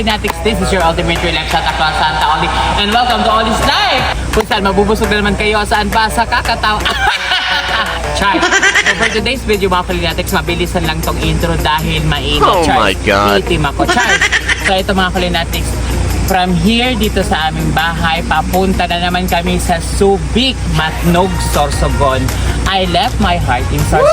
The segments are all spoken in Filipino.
Olinatics. This is your ultimate relax shot ang Santa Oli. And welcome to Oli's Life! Kung saan mabubusog na naman kayo saan pa sa kakatawa. Char. So for today's video mga Kulinatics, mabilisan lang tong intro dahil mainit. Oh Char. my God. Itim ako. Char. So ito mga Kulinatics, from here dito sa aming bahay, papunta na naman kami sa Subic, Matnog, Sorsogon. I left my heart in. Char.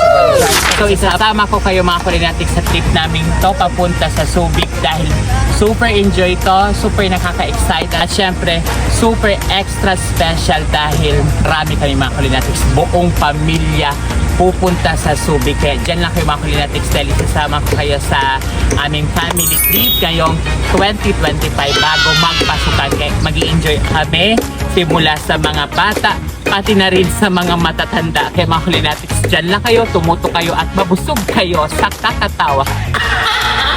So isasama ko kayo mga Kulinatics sa trip namin to papunta sa Subic dahil super enjoy to, super nakaka-excite at syempre super extra special dahil marami kami mga Kulinatics, buong pamilya pupunta sa Subic. Kaya dyan lang kayo mga Kulinatics dahil isasama ko kayo sa aming family trip ngayong 2025 bago magpasukan. Kaya mag enjoy kami simula sa mga bata pati na rin sa mga matatanda. Kaya mga Kulinatics, dyan lang kayo, tumuto kayo at mabusog kayo sa kakatawa.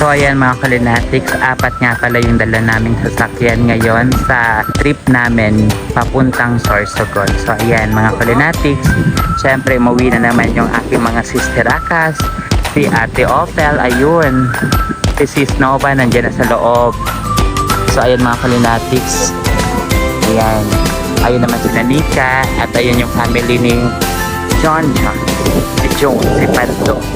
So ayan mga Kalinatics, apat nga pala yung dala naming sasakyan ngayon sa trip namin papuntang Sorsogon. So ayan mga Kalinatics, syempre umuwi na naman yung aking mga sister Akas, si Ate Opel, ayun, si Sis Nova nandiyan na sa loob. So ayan mga Kalinatics, ayan, ayun naman si Nanika at ayun yung family ni John si John, si Pando.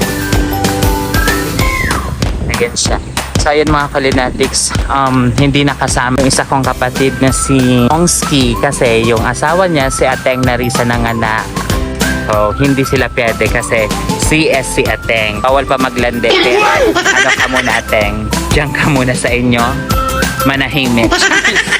Ayan siya. So ayun mga kalinatics, um, hindi nakasama yung isa kong kapatid na si Ongski kasi yung asawa niya si Ateng Narisa nanganak. So hindi sila pwede kasi CS si Ateng. Bawal pa maglande. Pero ano ka muna Ateng? Diyan ka muna sa inyo. Manahimik.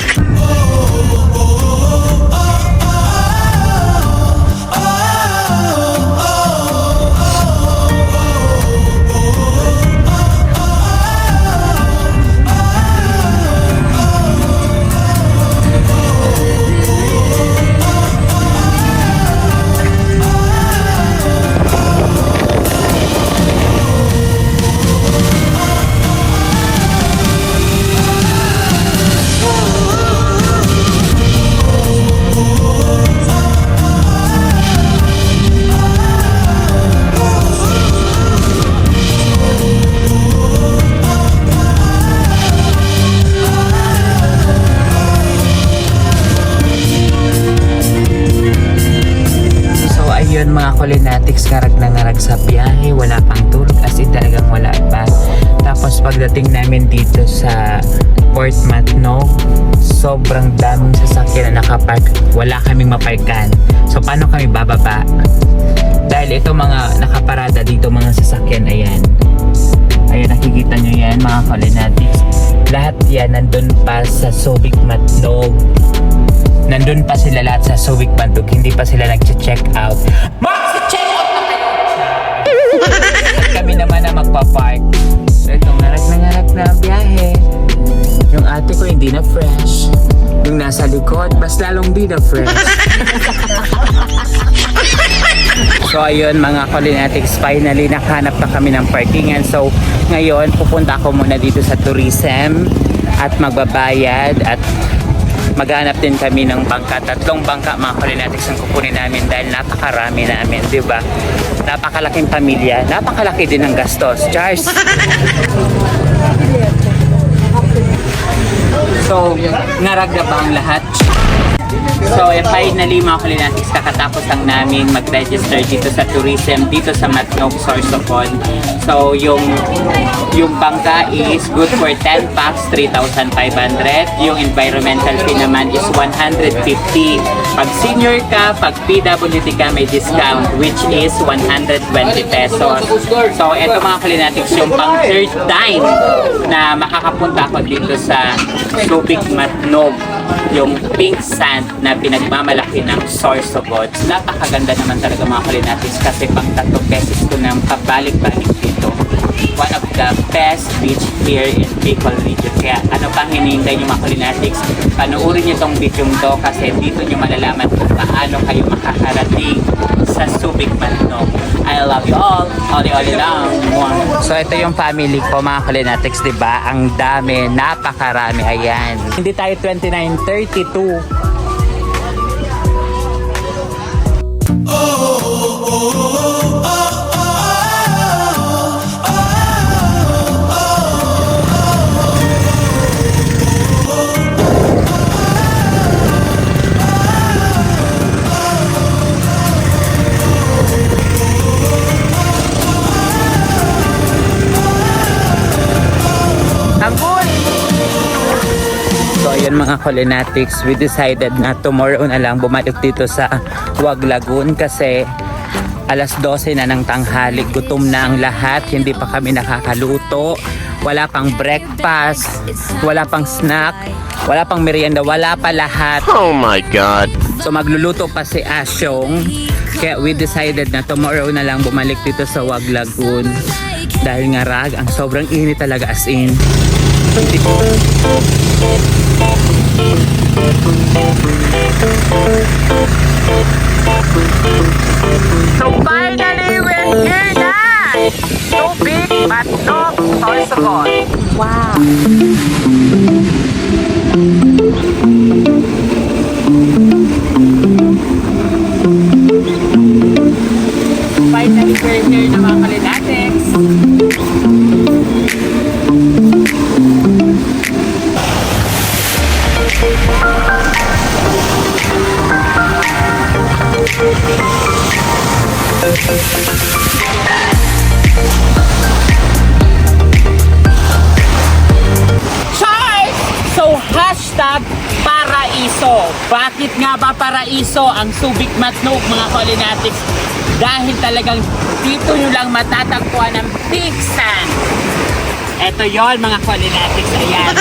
pagdating namin dito sa Port Matnog, sobrang daming sasakyan na nakapark. Wala kaming maparkan. So paano kami bababa? Dahil ito mga nakaparada dito mga sasakyan, ayan. Ayan, nakikita nyo yan mga Kulinatics. Lahat yan nandun pa sa Subic Matnog nandun pa sila lahat sa Subic Bandug, hindi pa sila nag-check out. Mag-check out na kayo! Kami naman na magpa-park. Na biyahe. Yung ate ko hindi na fresh. Yung nasa likod, mas lalong di na fresh. So ayun mga Kulinatics, finally nakahanap na kami ng parkingan. So ngayon pupunta ako muna dito sa tourism at magbabayad at maghanap din kami ng bangka. Tatlong bangka mga Kulinatics ang kukunin namin dahil napakarami namin, di ba? Napakalaking pamilya, napakalaki din ng gastos. Charles! So, ngarag na ba ang lahat? So, eh, finally mga Kulinatics, kakatapos lang namin mag-register dito sa tourism, dito sa Matnog, Sorsogon. So, yung yung bangka is good for 10 packs, 3,500. Yung environmental fee naman is 150. Pag senior ka, pag PWD ka, may discount, which is 120 pesos. So, eto mga Kulinatics, yung pang third time na makakapunta ako dito sa Subic Matnog yung pink sand na pinagmamalaki ng source of gods. Napakaganda naman talaga mga Kulinatics kasi pang tatlong beses ko nang pabalik-balik dito. One of the best beach here in Bicol region. Kaya ano pang hinihintay nyo mga Kulinatics? Panoorin nyo tong video to kasi dito nyo malalaman kung paano kayo makakarating sa Subic Matnog. I love you all. Oli oli lang. So ito yung family ko mga Kulinatics, di ba? Ang dami, napakarami. Ayan. Hindi tayo 29, 32. Tanggol! Ayun mga Culinatics, we decided na tomorrow na lang bumalik dito sa Wag Lagoon kasi alas 12 na ng tanghali, gutom na ang lahat, hindi pa kami nakakaluto, wala pang breakfast, wala pang snack, wala pang merienda, wala pa lahat. Oh my god. So magluluto pa si Asyong. Kaya we decided na tomorrow na lang bumalik dito sa Wag Lagoon. Dahil nga rag, ang sobrang init talaga as in. Hindi ko- สไปเดอร์ลเวนยืนได้ตูบิ๊กบัดนกซอยสกอตว้า paraiso ang Subic Matnog mga Culinatics? Dahil talagang dito nyo lang matatagpuan ang pigsan. Ito yon mga Culinatics. Ayan.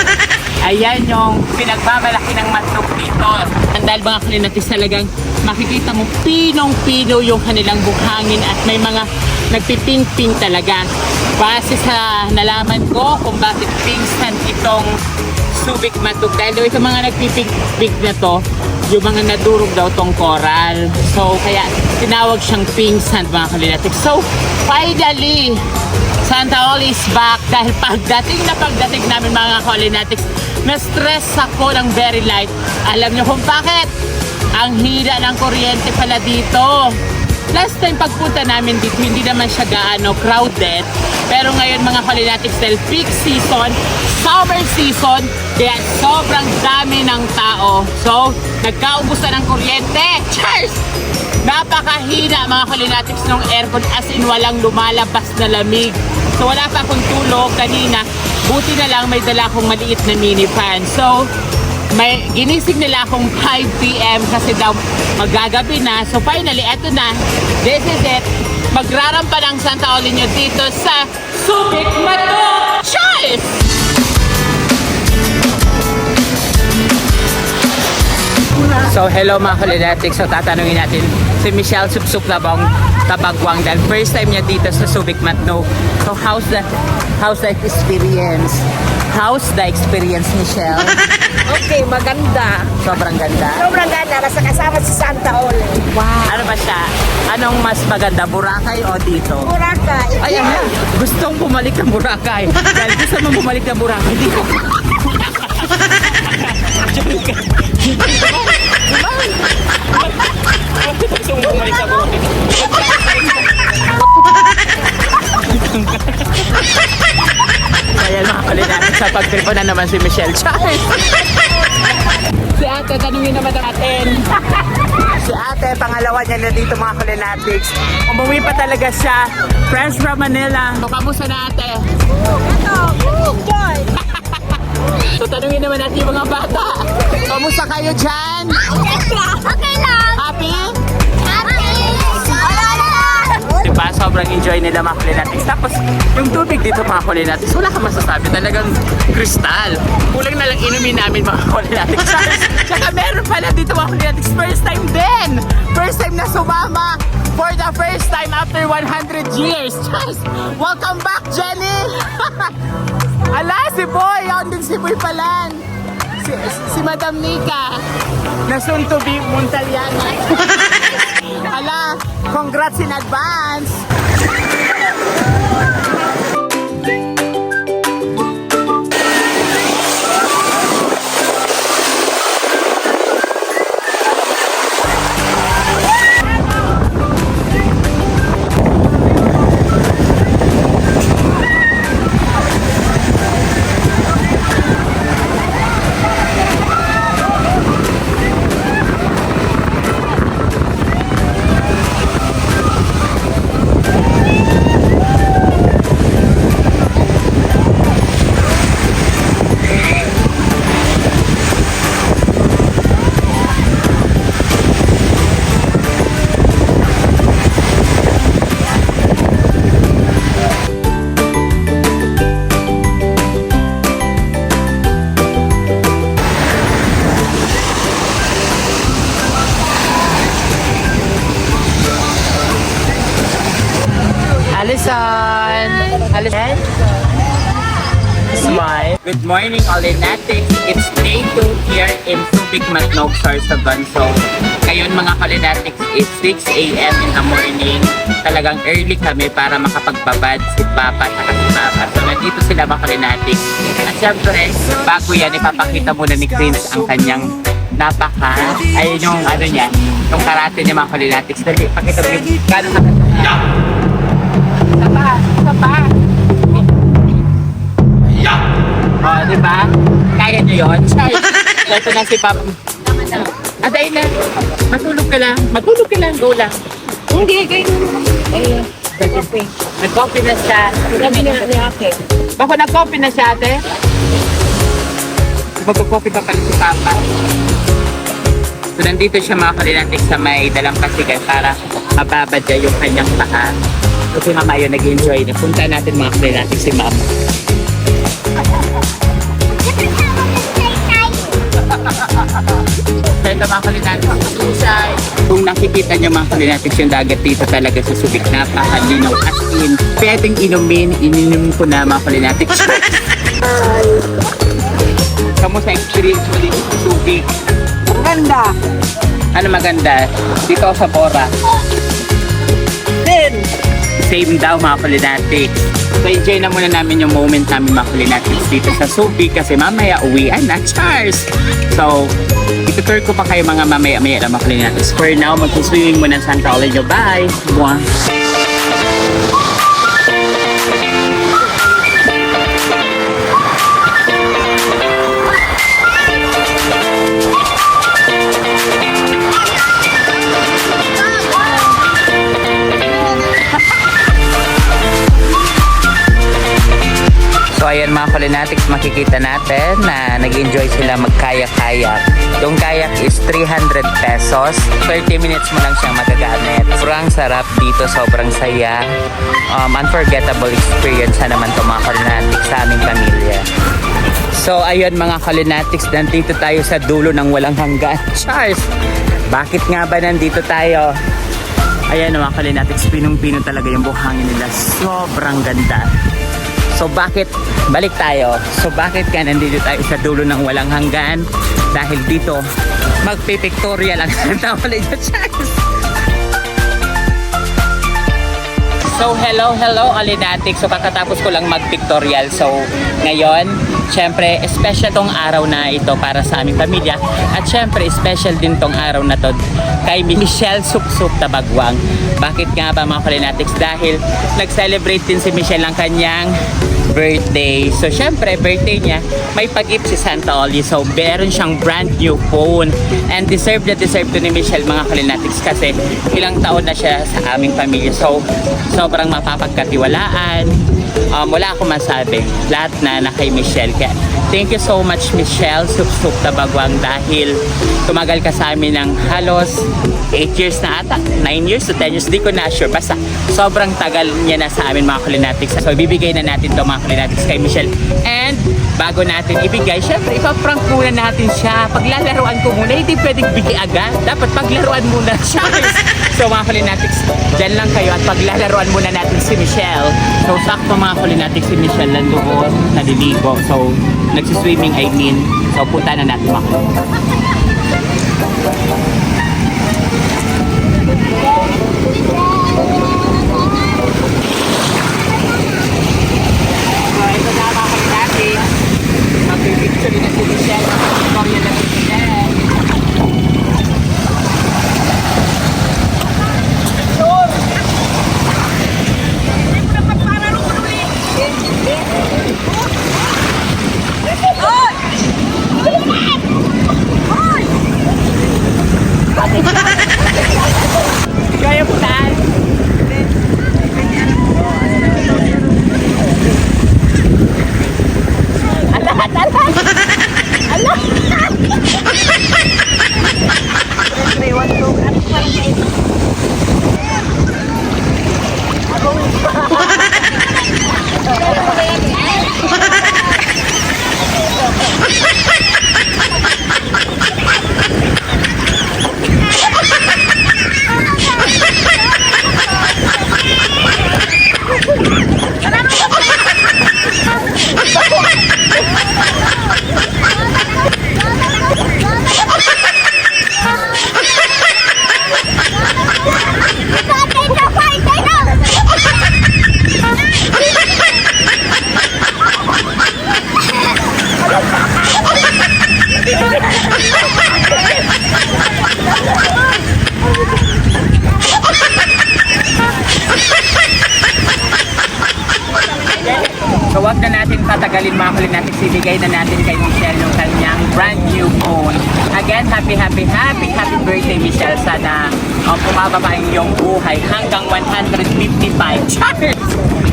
Ayan yung pinagmamalaki ng matnog dito. And dahil mga Culinatics talagang makikita mo pinong-pino yung kanilang buhangin at may mga nagpiping-ping talaga. Base sa nalaman ko kung bakit pingsan itong Subic Matug. Dahil daw itong mga nagpipig na to, yung mga nadurog daw tong coral. So, kaya tinawag siyang pink sand mga kalinatik. So, finally, Santa All is back dahil pagdating na pagdating namin mga Culinatics, na-stress ako ng very light. Alam niyo kung bakit? Ang hina ng kuryente pala dito. Last time pagpunta namin dito, hindi naman siya gaano crowded. Pero ngayon mga Culinatics dahil peak season, summer season, kaya sobrang dami ng tao. So, nagkaubusan ng kuryente. Cheers! Napakahina mga Culinatics ng aircon as in walang lumalabas na lamig. So wala pa akong tulog kanina. Buti na lang may dala akong maliit na mini fan. So may ginising nila akong 5pm kasi daw magagabi na. So finally, eto na. This is it. Magrarampa ng Santa Olinyo dito sa Subic Mato Choice! So hello mga Culinatics. So tatanungin natin si Michelle Supsup Labong Tabagwang dahil first time niya dito sa Subic Matno. So how's the how's the experience? How's the experience Michelle? Okay, maganda. Sobrang ganda. Sobrang ganda. Nasa kasama si Santa Ole. Ano ba siya? Anong mas maganda, Boracay o dito? Boracay. Ay, ano? Gustong bumalik ng Boracay. Dahil gusto mo bumalik ng Boracay, ko. Gusto mo bumalik Boracay. Kaya mga natin sa pagtripo na naman si Michelle Charles. si ate, tanungin naman natin. Si ate, pangalawa niya na dito mga Culinatics. Umuwi pa talaga siya. Fresh from Manila. So, kamusta na ate? Ito, joy. So, tanungin naman natin yung mga bata. Kamusta kayo dyan? Okay lang. Happy? Happy. Diba? Sobrang enjoy nila mga Culinatics. Tapos, yung tubig dito mga Culinatics, wala ka masasabi. Talagang kristal. Kulang na lang inumin namin mga Culinatics. Tsaka meron pala dito mga Culinatics. First time din! First time na sumama for the first time after 100 years. Just, welcome back, Jenny! Ala, si Boy! Yun din si Boy pala. Si, si Madam Nika na soon to be Montaliana. Ala, congrats in advance! Morning, Kalinatics. It's day 2 here in Subic, Matnog, Sorsogon. So, ngayon mga Kalinatics is 6 a.m. in the morning. Talagang early kami para makapagbabad si Papa at si Mama. So, nandito sila mga Kalinatics. At syempre, bago yan, ipapakita muna ni Prince ang kanyang napaka, ay yung ano niya, yung karate ni mga Kalinatics. Dali, pakita mo yung gano'n ka. Isa pa, isa pa. Yun? Ito na si Papa. Aday na. Matulog ka lang. Matulog ka lang. Go lang. Hindi, ganyan. Eh, coffee. Nag-coffee na siya. Sabi na ni ate. Bako nag-coffee na siya, ate? Magko-coffee pa pala si Papa. So, nandito siya mga kalilantik sa may dalampasigan para mababad niya yung kanyang paa. So, si Mama yun nag-enjoy na. Punta natin mga kalilantik si Mama. Ito mga kalilantik. Kung nakikita niyo mga kalilantik yung dagat dito talaga sa Subic, napakalinaw. As in, pwedeng inumin, ininom ko na mga kalilantik. Kamusta experience mo dito sa Subic? Ganda. Ano maganda? Dito ako sa Bora. Then, Same daw mga kulinatics. So enjoy na muna namin yung moment namin mga kulinatics dito sa Subic kasi mamaya uwian na Charles. So, itutur ko pa kayo mga mamaya-maya na mga kulinatics. For now, mag-swimming muna sa Santa. Bye! Mwah! Kulinatics, makikita natin na nag-enjoy sila magkayak-kayak. Yung kayak is 300 pesos. 30 minutes mo lang siyang magagamit. Sobrang sarap dito, sobrang saya. Um, unforgettable experience na naman to mga kulinatics sa aming pamilya. So ayun mga kulinatics, nandito tayo sa dulo ng walang hanggan. Charles, bakit nga ba nandito tayo? Ayan mga kulinatics, pinong-pino talaga yung buhangin nila. Sobrang ganda. So bakit, balik tayo. So bakit ka nandito tayo sa dulo ng walang hanggan? Dahil dito, magpipictorial ang Santa Olivia Charles. So hello, hello Alinatic. So kakatapos ko lang mag-pictorial. So ngayon, syempre, special tong araw na ito para sa aming pamilya. At syempre, special din tong araw na to kay Michelle Suksuk Tabagwang. Bakit nga ba mga Kalinatics? Dahil nag-celebrate din si Michelle ang kanyang birthday. So, syempre, birthday niya, may pag-gift si Santa Oli. So, meron siyang brand new phone. And deserve na deserve to ni Michelle, mga Kalinatics, kasi ilang taon na siya sa aming pamilya. So, sobrang mapapagkatiwalaan. Um, wala akong masabi. Lahat na na kay Michelle. Kaya, thank you so much, Michelle Suksuk Tabagwang, dahil tumagal ka sa amin ng halos 8 years na ata. 9 years to 10 years. Di ko na sure. Basta, sobrang tagal niya na sa amin, mga Kalinatics. So, ibibigay na natin to mga Kalinatics kay Michelle. And, bago natin ibigay, syempre, ipaprank muna natin siya. Paglalaruan ko muna, hindi pwedeng bigay agad. Dapat paglaruan muna siya. so, mga Kalinatics, dyan lang kayo at paglalaruan muna natin si Michelle. So, sakto mga Kalinatics si Michelle nandoon, naliligo. So, nagsiswimming, I mean. So, punta na natin mga Kalinatics. So, ito na mga Kalinatics. Mag-picture na si Michelle. Mag-picture na si Michelle. Kaya po tayo. Ala, ala. Ala. pagtatagalin mga natin, ibigay na natin kay Michelle yung kanyang brand new phone. Again, happy, happy, happy, birthday, Michelle. Sana um, pumababa ang iyong buhay hanggang 155. Cheers!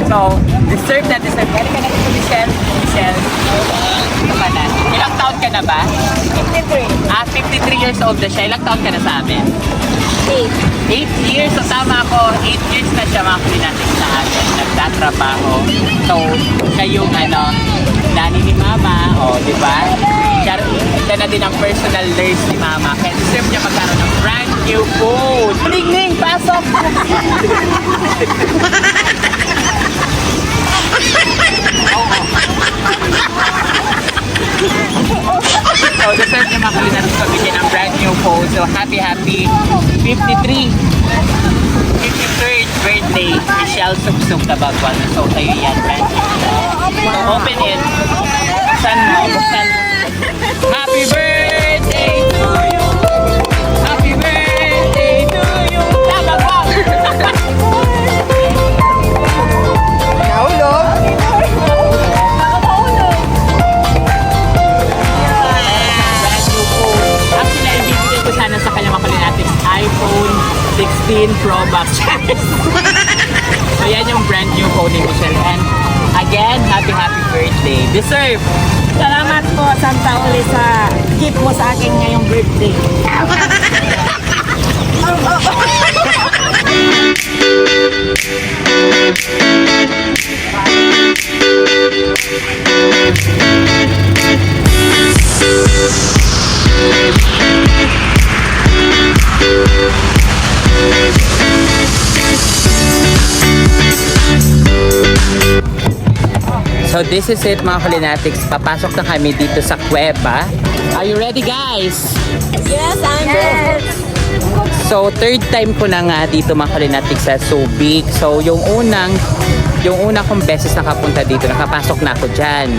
So, deserve na deserve. Kaya ka na dito, Michelle. Michelle, ito ka na. Ilang taon ka na ba? 53. Ah, 53 years old na siya. Ilang taon ka na sa amin? 8. 8 years, so tama ako, 8 years na siya mga natin sa atin, nagtatrabaho. So, siya yung ano, nani ni mama, o, di ba? Siya, siya na din ang personal nurse ni mama. Kaya deserve niya magkaroon ng brand new food. Ning, ning, pasok! So, deserve niya mga natin pabigyan ng brand new phone. So, happy, happy 53 53rd birthday, Michelle Suksuk Tabagwan. So, kayo yan, brand new. Open it. Buksan mo, buksan mo. 16 Pro Max. so, yan yung brand new phone ni Michelle. And again, happy, happy birthday. Deserve! Salamat po, Santa Uli, sa gift mo sa akin ngayong birthday. So this is it mga kulinatics. Papasok na kami dito sa kuweba. Are you ready guys? Yes, I'm ready. So third time ko na nga dito mga kulinatics sa Subic. So yung unang yung una kong beses nakapunta dito, nakapasok na ako dyan.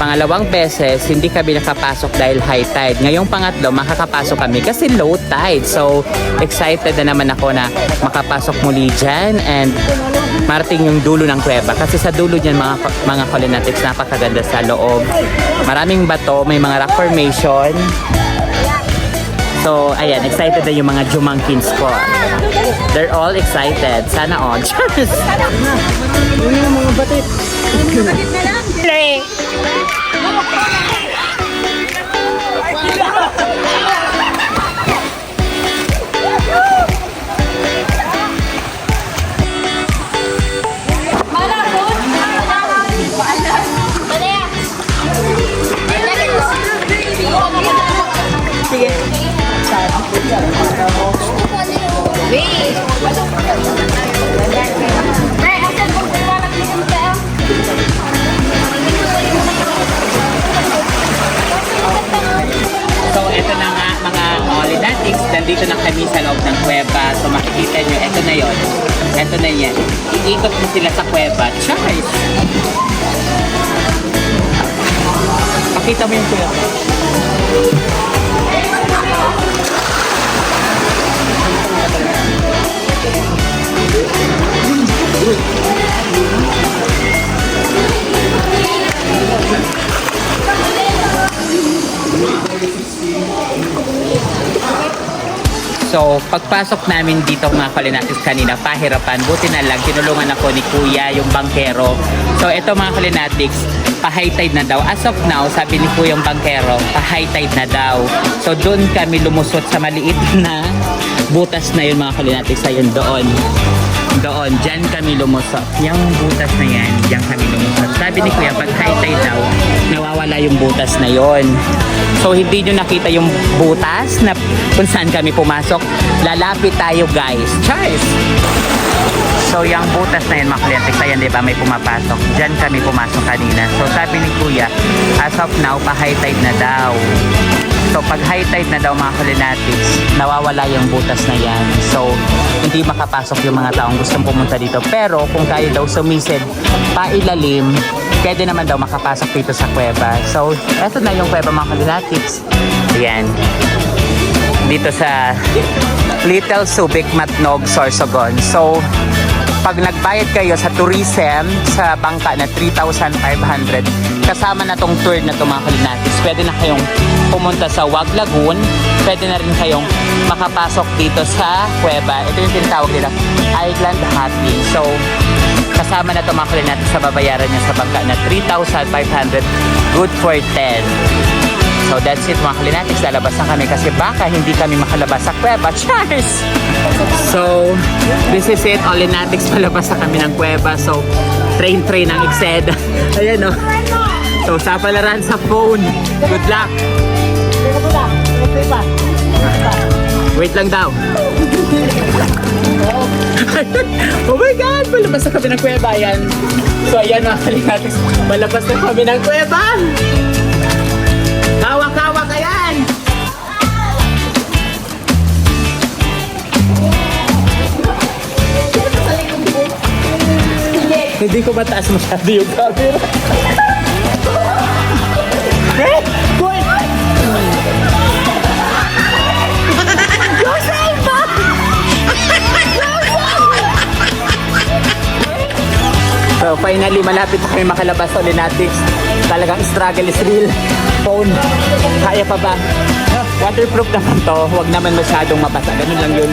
Pangalawang beses, hindi kami nakapasok dahil high tide. Ngayong pangatlo, makakapasok kami kasi low tide. So, excited na naman ako na makapasok muli dyan and marating yung dulo ng kuweba. Kasi sa dulo dyan, mga, mga kulinatics, napakaganda sa loob. Maraming bato, may mga rock formation. So, ayan, excited na yung mga Jumangkins ko. They're all excited. Sana all. Cheers! Play. So, ito na mga Holidantics. Nandito na kami sa loob ng kuweba. So, makikita nyo, ito na yon. Ito na yan. Iikot na sila sa kuweba. Charles! Pakita mo yung kuweba. So, pagpasok namin dito mga kalinatis kanina, pahirapan. Buti na lang, tinulungan ako ni Kuya, yung bangkero. So, ito mga kalinatics, pa-high tide na daw. As of now, sabi ni Kuya yung bangkero, pa-high tide na daw. So, doon kami lumusot sa maliit na butas na yun mga kalinatics. Ayun, doon. Doon, dyan kami lumusot. Yung butas na yan, dyan kami lumusot. Sabi ni Kuya, pag high tide daw, nawawala yung butas na yon. So, hindi nyo nakita yung butas na kung saan kami pumasok. Lalapit tayo, guys. Cheers! So, yung butas na yun, mga klientik, ayan, di ba, may pumapasok. Diyan kami pumasok kanina. So, sabi ni Kuya, as of now, pa-high tide na daw. So, pag high tide na daw, mga kulinatics, nawawala yung butas na yan. So, hindi makapasok yung mga taong gustong pumunta dito. Pero, kung kaya daw sumisid pailalim, pwede naman daw makapasok dito sa kuweba. So, eto na yung kuweba, mga kulinatics. Ayan dito sa Little Subic Matnog, Sorsogon. So, pag nagbayad kayo sa tourism sa bangka na 3,500, kasama na tong tour na to mga kalinatics, pwede na kayong pumunta sa Wag Lagoon. Pwede na rin kayong makapasok dito sa kuweba. Ito yung tinatawag nila, Island Hopping. So, kasama na to mga kalinatics sa babayaran niya sa bangka na 3,500 good for 10. So that's it mga kalinatics, lalabas na kami kasi baka hindi kami makalabas sa kuweba. Cheers! So, this is it. All Linatics, palabas na kami ng kuweba. So, train-train ang Exed. Ayan o. So, sa palaran sa phone. Good luck. Wait lang daw. oh my God! Palabas na kami ng kuweba. Ayan. So, ayan mga kalinatics. Palabas na kami ng kuweba. Hawak-hawak ayan! Hindi ko mataas masyado yung camera. Finally, malapit na kami makalabas sa Linatics. Talagang struggle is real. Phone, kaya pa ba? Waterproof naman to, huwag naman masyadong mabasa. Ganun lang yun.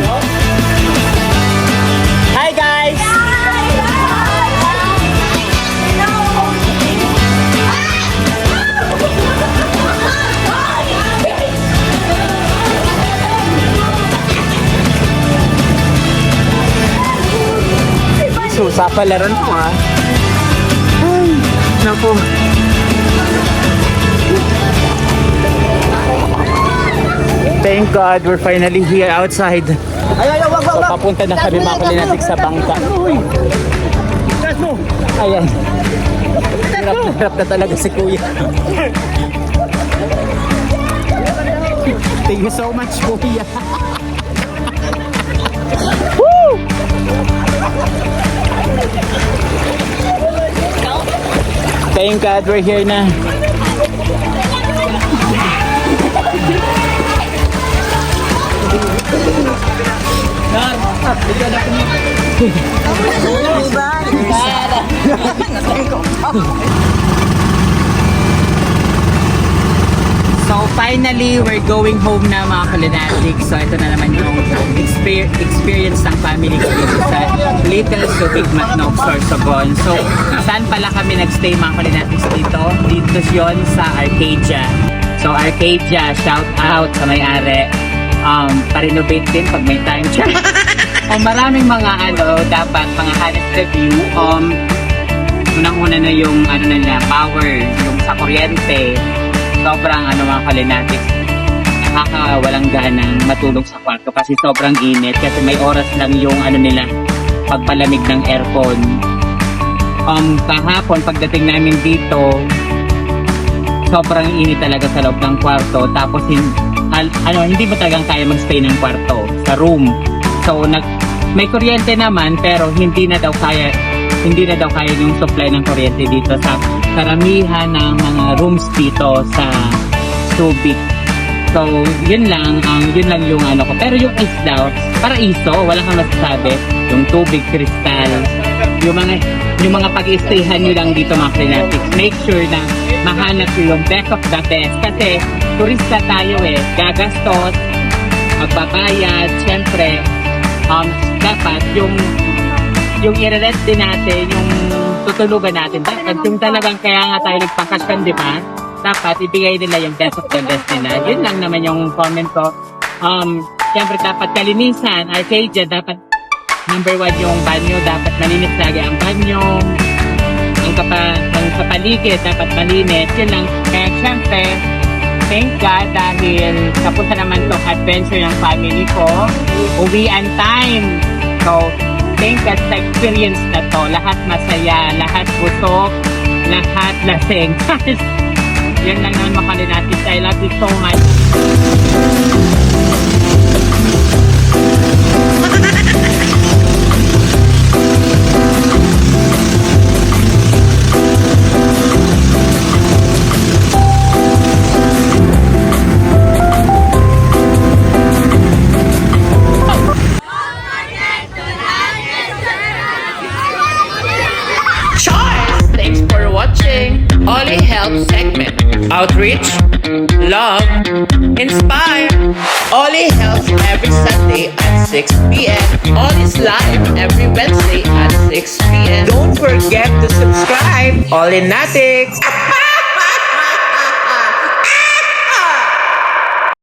So, sa palaran mo ha. Ay, naku. Thank God, we're finally here outside. Ay, ay, wag, wag, wag. papunta na kami mga kalinatik sa bangka. Gas mo. Ayan. Hirap na hirap na talaga si Kuya. Thank you so much, Kuya. Woo! Thank God we're here na. So finally, we're going home na mga kalinatik. So ito na naman yung exper- experience ng family ko dito sa Little Big Matnog Sorsogon. So saan pala kami nagstay mga kalinatik dito? Dito yun sa Arcadia. So Arcadia, shout out sa may-ari. Um, pa-renovate din pag may time siya. o maraming mga ano, dapat mga honest review. Um, unang-una na yung ano nila, power, yung sa kuryente, sobrang ano mga kalinatics, nakakawalang ganang matulog sa kwarto kasi sobrang init kasi may oras lang yung ano nila, pagpalamig ng aircon. Um, kahapon pagdating namin dito, sobrang init talaga sa loob ng kwarto tapos hin, al- ano, hindi mo talagang kaya magstay ng kwarto sa room. So nag may kuryente naman pero hindi na daw kaya hindi na daw kaya yung supply ng kuryente dito sa karamihan ng mga rooms dito sa Subic. So, yun lang, ang yun lang yung ano ko. Pero yung ice daw, para iso, wala kang masasabi. Yung tubig, kristal, yung mga yung mga pag-stayhan nyo lang dito mga fanatics, make sure na mahanap yung best of the best. Kasi turista tayo eh, gagastos, magbabayad, syempre, um, dapat yung yung i-rent din natin, yung tutulugan natin. Dapat yung talagang kaya nga tayo nagpakasyon, di ba? Dapat ibigay nila yung best of the best nila. Yun lang naman yung comment ko. Um, Siyempre dapat kalinisan, Arcadia, dapat number one yung banyo, dapat malinis lagi ang banyo. Ang, kapa, ang kapaligid, dapat malinis. Yun lang. Kaya siyempre, thank God dahil kapunta naman tong adventure ng family ko. Uwian time. So, thank God sa experience na to. Lahat masaya, lahat busog, lahat lasing. Yan lang naman makali natin. I love you so much. Segment. Outreach, love, inspire. Ollie helps every Sunday at 6 p.m. Ollie's live every Wednesday at 6 p.m. Don't forget to subscribe. Ollie Natics.